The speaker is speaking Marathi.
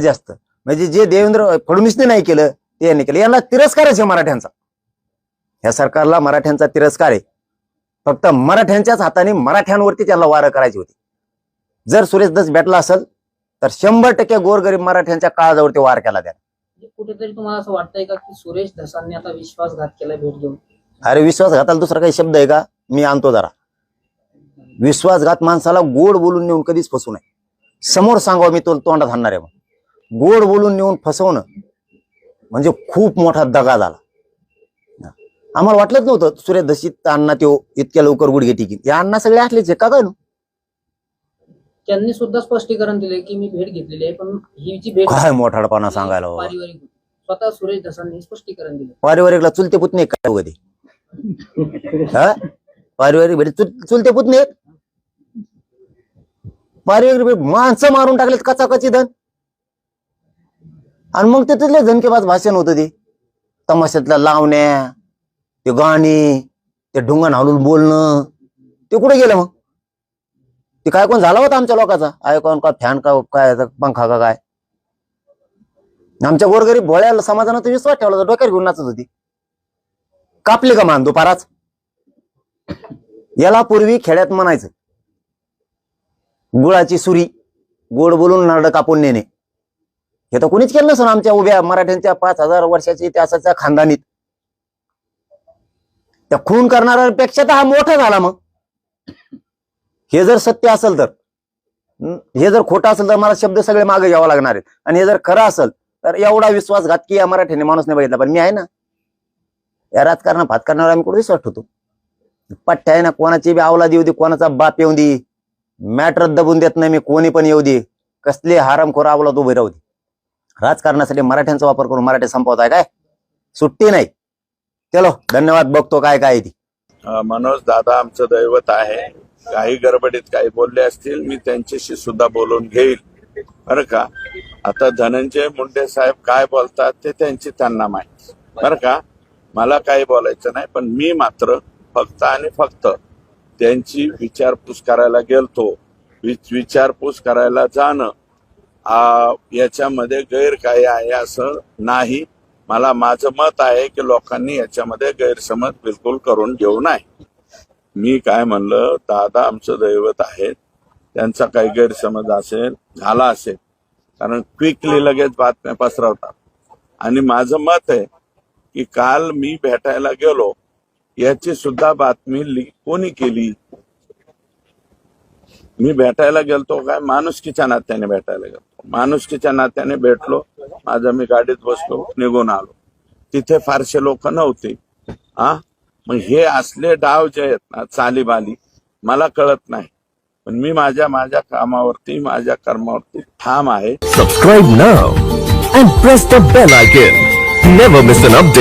जास्त म्हणजे जे देवेंद्र फडणवीसने नाही केलं ते यांनी केलं. यांना तिरस्कारच आहे मराठ्यांचा. ह्या सरकारला मराठ्यांचा तिरस्कार आहे. फक्त मराठ्यांच्याच हाताने मराठ्यांवरती त्यांना वारं करायची होती. जर सुरेश दस भेटला असेल तर शंभर टक्के गोरगरीब मराठ्यांच्या काळजावरती वार केला त्याने. म्हणजे कुठेतरी तुम्हाला असं वाटतंय का की सुरेश धसांनी आता विश्वासघात केला भेट घेऊन? अरे विश्वासघाताला दुसरा काही शब्द आहे का? मी आणतो जरा. विश्वासघात माणसाला गोड बोलून नेऊन कधीच फसू नये. समोर सांगावं मी तो तोंडात हाणणार आहे मग. गोड बोलून नेऊन फसवणं म्हणजे खूप मोठा दगा झाला. आम्हाला वाटलंच नव्हतं सुरेश दशीत अण्णा त्यो इतक्या लवकर गुडघे टिकीन. या अण्णा सगळे असलेच आहे का? काय त्यांनी सुद्धा स्पष्टीकरण दिले की मी भेट घेतलेली आहे पण ही जी भेट काय मोठाडपणा सांगायला बाबा. पारिवारिक होती. स्वतः सुरेश धसांनी स्पष्टीकरण दिलं पारिवारिकला चुलते पुतणे काय कधी हा? पारिवारिक भेट चुल- चुलते पुतणे आहेत? पारिवारिक भेट माणसं मारून टाकलेत कचाकची धन. आणि मग त्याच्यातले झनकेबाज भाषण होतं ते. तमाशातल्या लावण्या ते गाणी ते ढुंगण हालून बोलणं. ते कुठे गेलं मग? ते काय कोण झाला होता आमच्या लोकांचा? आयकॉन का फॅन का काय पंखा का काय? आमच्या गोरगरीब भोळ्या समाजानं तर विश्वास ठेवला होता, डोक्यावर घेऊन नाचत होती. कापली का मान दुपाराच याला पूर्वी खेड्यात म्हणायचं. गुळाची सुरी गोड बोलून नारळ कापून नेणे. हे तर कोणीच केलं नसून आमच्या उभ्या मराठ्यांच्या पाच हजार वर्षाच्या इतिहासाच्या खानदानीत. त्या खून करणाऱ्यांपेक्षा तर हा मोठा झाला मग. हे जर सत्य असेल तर हे जर खोटं असेल तर मला शब्द सगळे मागे घ्यावा लागणार आहेत. आणि हे जर खरं असेल तर एवढा विश्वासघात की या मराठीने माणूस नाही बघितला पण मी आहे ना. या राजकारण भात आम्ही कुठे विश्वास ठेवतो पट्ट्या आहे ना कोणाची बी अवलादी येऊ दे कोणाचा बाप येऊ दे. मॅटर दबून देत नाही मी कोणी पण येऊ दे. कसले हारामखोर आवला उभे राहू दे. राजकारणासाठी मराठ्यांचा वापर करून मराठी संपवताय काय? सुट्टी नाही. चलो धन्यवाद बघतो काय काय ती. मनोज दादा आमचं दैवत आहे. काही गडबडीत काही बोलले असतील मी त्यांच्याशी सुद्धा बोलून घेईल. बरं का? आता धनंजय मुंडे साहेब काय बोलतात ते त्यांची त्यांना माहिती. बरं का? मला काही बोलायचं नाही पण मी मात्र फक्त आणि फक्त त्यांची विचारपूस करायला गेलतो. विचारपूस करायला जाणं. याच्यामध्ये गैर काय आहे असं नाही. मला माझं मत आहे की लोकांनी याच्यामध्ये गैरसमज बिलकुल करून घेऊ नये. मी काय म्हणलं दादा आमचं दैवत आहेत. त्यांचा काही गैरसमज असेल झाला असेल. कारण क्विकली लगेच बातम्या पसरवतात. आणि माझं मत आहे की काल मी भेटायला गेलो याची सुद्धा बातमी कोणी केली? मी भेटायला गेलतो काय? माणूस किच्या नात्याने भेटायला गेलो माणुसकीच्या नात्याने भेटलो. माझं मी गाडीत बसलो निघून आलो. तिथे फारसे लोक नव्हते. हा? मग हे असले डाव जे आहेत ना चालीबाली मला कळत नाही. पण मी माझ्या माझ्या कामावरती माझ्या कर्मावरती ठाम आहे. Subscribe now and press the bell icon never miss an update